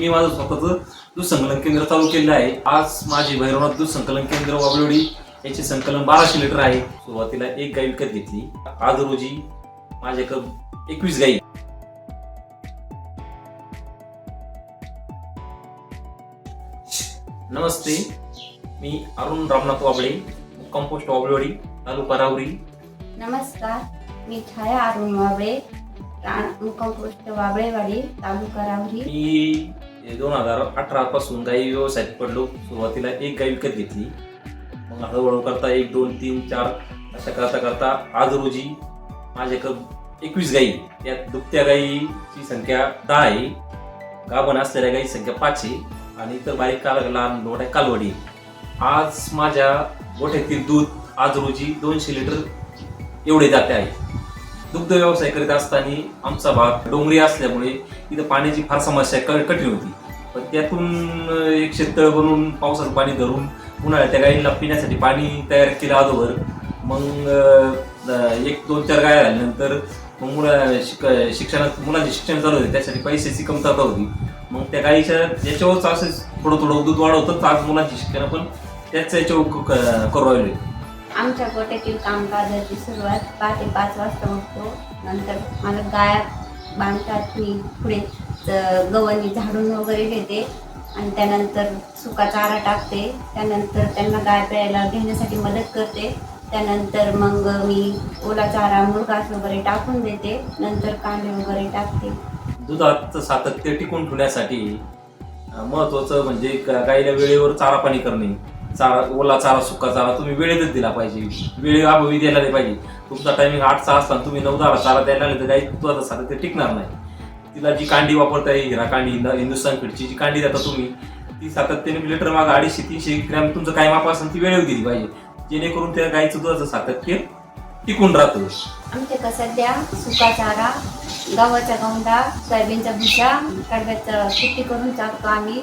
मी माझं स्वतःचं दूध संकलन केंद्र चालू केलेलं आहे. आज माझी भैरवनाथ दूध संकलन केंद्र वाबलोडी याचे संकलन बाराशे लिटर आहे. सुरुवातीला एक गाय विकत घेतली. आज रोजी माझ्याकडे एकवीस गाई. नमस्ते. मी अरुण रामनाथ वाबळे कंपोस्ट वाबलोडी तालुका राहुरी. नमस्कार. मी छाया अरुण वाबळे कंपोस्ट वाबळेवाडी तालुका राहुरी. मी म्हणजे दोन हजार अठरा पासून गाई व्यवसायात पडलो. सुरुवातीला एक गाय विकत घेतली. मग हळूहळू करता एक दोन तीन चार अशा करता करता आज रोजी माझ्याकडं एकवीस गाई. त्यात दुभत्या गाईची संख्या दहा आहे. गाभण असलेल्या गाईची संख्या पाच आहे. आणि इतर बारीक काल लहान मोठ्या कालवडी आज माझ्या गोठ्यातील दूध आज रोजी दोनशे लिटर एवढे जाते आहे. दुग्ध व्यवसाय करीत असताना आमचा भाग डोंगरी असल्यामुळे इथं पाण्याची फार समस्या क- कठीण होती. पण त्यातून एक शेततळ बनवून पावसाचं पाणी धरून उन्हाळ्यात त्या गायींना पिण्यासाठी पाणी तयार केलं अगोदर. मग एक दोन चार गाय झाल्यानंतर मग मुला शिक शिक्षणात मुलाचे शिक्षण चालू होते. त्यासाठी पैशाची कमतरता होती. मग त्या गाईच्या याच्यावरच असं थोडं थोडं दूध वाढवतं आज मुलांची शिक्षण पण त्याच याच्यावर करू राहिले आमच्या गोट्यातील कामकाजाची सुरुवात पहाटे पाच वाजता उठतो नंतर मला गाया बांधतात मी पुढे गव्हाणी झाडून वगैरे घेते आणि त्यानंतर सुका चारा टाकते. त्यानंतर त्यांना गाय प्यायला घेण्यासाठी मदत करते. त्यानंतर मग मी ओला चारा मुरघास वगैरे टाकून देते. नंतर कांदे वगैरे टाकते. दुधात सातत्य टिकून ठेवण्यासाठी महत्त्वाचं महत्वाचं म्हणजे गाईला वेळेवर चारा पाणी करणे. चारा ओला चारा सुका चारा तुम्ही वेळेतच दिला पाहिजे. वेळे अभावी द्यायला नाही पाहिजे. तुमचा टायमिंग आठचा असताना तुम्ही नऊ दहा चारा द्यायला लागले तर गाई साधं ते टिकणार नाही. तिला जी कांडी वापरता येईल हिरा कांडी हिंद- हिंदुस्थान जी कांडी देता तुम्ही ती सातत्याने लिटर माग अडीचशे तीनशे ग्रॅम तुमचं काय माप असेल ती वेळेवर दिली पाहिजे. जेणेकरून त्या गाईचं दुधाचं सातत्य टिकून राहतं. आमच्याकडे सध्या सुका चारा गव्हाचा गौंडा सोयाबीनचा भुसा कडव्याचं कुट्टी करून चालतो आम्ही.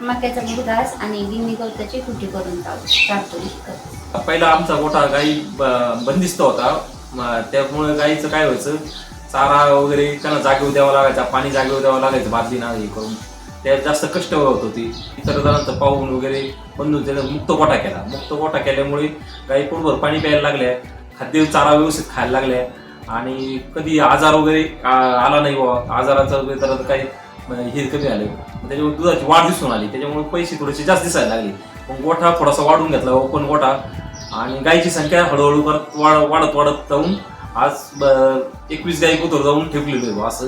मक्याचा घास आणि गिन्नी गवताची कुटी करून पहिला आमचा मोठा गाई बंदिस्त होता. त्यामुळे गाईचं काय व्हायचं? चारा वगैरे त्यांना जागेवर द्यावा लागायचा पाणी जागेवर द्यावं लागायचं बादली ना हे करून. त्यात जास्त कष्ट होत होती. इतर जणांचं पाहून वगैरे बंधून त्याचा मुक्त गोठा केला. मुक्त गोठा केल्यामुळे गाई पोटभर पाणी प्यायला लागल्या. खाद्य चारा व्यवस्थित खायला लागल्या. आणि कधी आजार वगैरे आला नाही बाबा आजाराचा वगैरे तर काही म्हणजे हे कमी आले. त्याच्यामुळे दुधाची वाढ दिसून आली. त्याच्यामुळे पैसे थोडेसे जास्त दिसायला लागले. मग गोठा थोडासा वाढून घेतला हो, ओपन गोठा. आणि गायीची संख्या हळूहळू करत वाढ वाढत वाढत जाऊन आज एकवीस गायी कुतर जाऊन ठेवलेलो आहे असं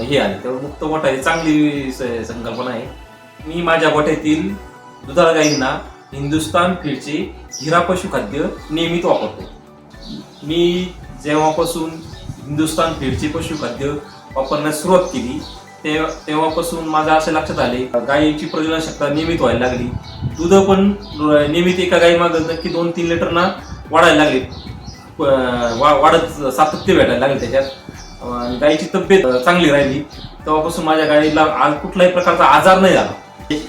हे आले. त्यामुळे मुक्त गोठा ही चांगली स- संकल्पना आहे. मी माझ्या गोठ्यातील दुधाळ गायींना हिंदुस्तान फीडचे हिरा पशुखाद्य नियमित वापरतो. मी जेव्हापासून हिंदुस्तान फीडचे पशुखाद्य वापरण्यास सुरुवात केली तेव्हापासून माझं असं लक्षात आले गायीची प्रजनन क्षमता नियमित व्हायला लागली. दूध पण नियमित एका गाई मागं नक्की दोन तीन लिटरना वाढायला लागले. वा- वाढत सातत्य भेटायला लागले त्याच्यात. गायीची तब्येत चांगली राहिली. तेव्हापासून माझ्या गायीला आज कुठल्याही प्रकारचा आजार नाही झाला.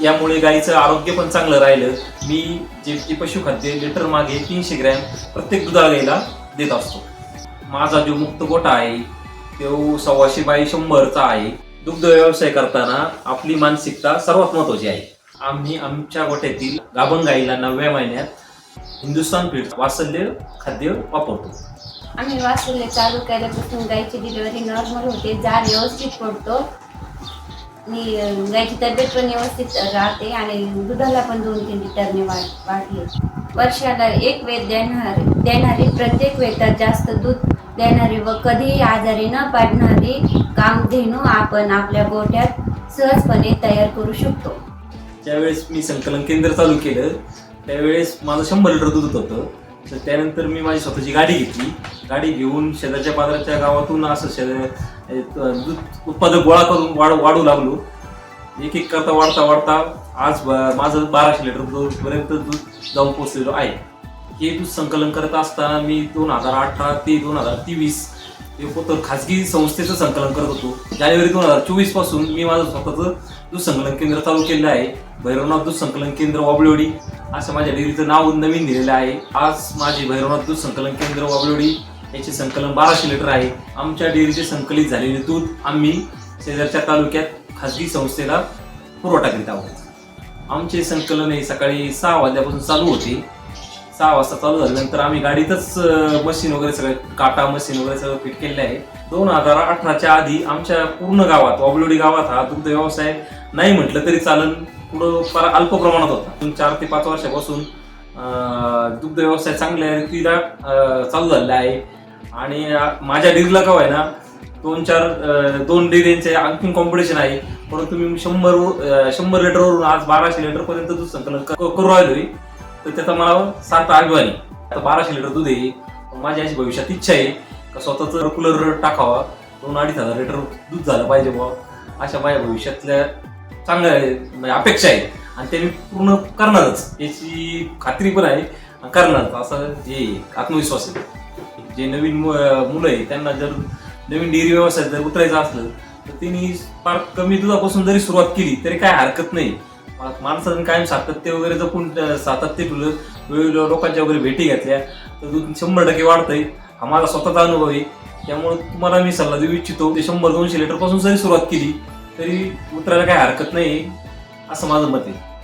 यामुळे गायीचं आरोग्य पण चांगलं राहिलं. मी जे जे पशुखाद्य लिटर मागे तीनशे ग्रॅम प्रत्येक दुधाळ गाईला देत असतो. माझा जो मुक्त गोठा आहे तो सव्वाशे बाय शंभरचा आहे. दुग्ध व्यवसाय करताना आपली मानसिकता सर्वात महत्वाची आहे. आम्ही आमच्या गोठ्यातील गाभण गाईला नवव्या महिन्यात हिंदुस्तान पीठ वासल्य खाद्य वापरतो. आम्ही वासुले चालू केल्यापासून गायची डिलिव्हरी नॉर्मल होते जार व्यवस्थित पडतो. आणि अं, गायची तब्येत पण व्यवस्थित राहते आणि दुधाला पण दोन तीन लिटरने वाढ वाढली. वर्षाला एक वेद देणार देणारी प्रत्येक वेळात जास्त दूध देणारी व कधीही आजारी न पाडणारी कामधेनू आपण आपल्या गोठ्यात सहजपणे तयार करू शकतो. ज्यावेळेस मी संकलन केंद्र चालू केलं. त्यावेळेस माझं शंभर लिटर दूध होतं तर त्यानंतर मी माझी स्वतःची गाडी घेतली. गाडी घेऊन शेजारच्या पादराच्या गावातून असं शेजार दूध उत्पादक गोळा करून वाढ वाढू लागलो. एक एक करता वाढता वाढता आज माझं बाराशे लिटर दूधपर्यंत दूध जाऊन पोचलेलो आहे. हे दूध संकलन करत असताना मी दोन हजार अठरा ते दोन हजार तेवीस हे खाजगी संस्थेचं संकलन करत होतो. जानेवारी दोन हजार चोवीसपासून मी माझं स्वतःचं दूध संकलन केंद्र चालू केलेलं आहे भैरवनाथ दूध संकलन केंद्र वाबळेवाडी असं माझ्या डेअरीचं नाव नवीन दिलेलं आहे. आज माझे भैरवनाथ दूध संकलन केंद्र वाबळेवाडी याचे संकलन बाराशे लिटर आहे. आमच्या डेअरीचे संकलित झालेले दूध आम्ही शेजारच्या तालुक्यात खाजगी संस्थेला पुरवठा करीत आहोत. आमचे संकलन हे सकाळी सहा वाजल्यापासून चालू होते. सहा वाजता चालू झाल्यानंतर आम्ही गाडीतच मशीन वगैरे सगळं काटा मशीन वगैरे सगळं फिट केलेलं आहे. दोन हजार अठराच्या आधी आमच्या पूर्ण गावात वाबलोडी गावात हा दुग्ध व्यवसाय नाही म्हटलं तरी चालन. पुढं फार अल्प प्रमाणात होता. चार ते पाच वर्षापासून दुग्ध व्यवसाय चांगल्या रीतीला चालू झालेला आहे. आणि माझ्या डिरीला गाव आहे ना दोन चार दोन डेअरींचे आणखी कॉम्पिटिशन आहे. परंतु मी शंभर शंभर लिटरवरून आज बाराशे लिटरपर्यंत दूध संकलन करू राहिलोय. तर त्याचा मला सात अभिमान आता बाराशे लिटर दूध आहे. माझी अशी भविष्यात इच्छा आहे का स्वतःच कूलर टाकावा. दोन अडीच हजार लिटर दूध झालं पाहिजे बुवा. अशा माझ्या भविष्यातल्या चांगल्या म्हणजे अपेक्षा आहे. आणि ते मी पूर्ण करणारच. याची खात्री पण आहे. आणि करणारच. असं हे आत्मविश्वास आहे. जे नवीन मु- मुलं आहे त्यांना जर नवीन डेअरी व्यवसायात जर उतरायचं असलं तर त्यांनी फार कमी दुधापासून जरी सुरुवात केली तरी काय हरकत नाही. माणसानं कायम सातत्य वगैरे जपून सातत्य ठेवलं वेगवेगळ्या लोकांच्या वगैरे भेटी घेतल्या तर दूध शंभर टक्के वाढतंय. हा माझा स्वतःचा अनुभव आहे. त्यामुळे तुम्हाला मी सल्ला देऊ इच्छितो. ते शंभर दोनशे लिटरपासून जरी सुरुवात केली तरी उतरायला काही हरकत नाही असं माझं मत आहे.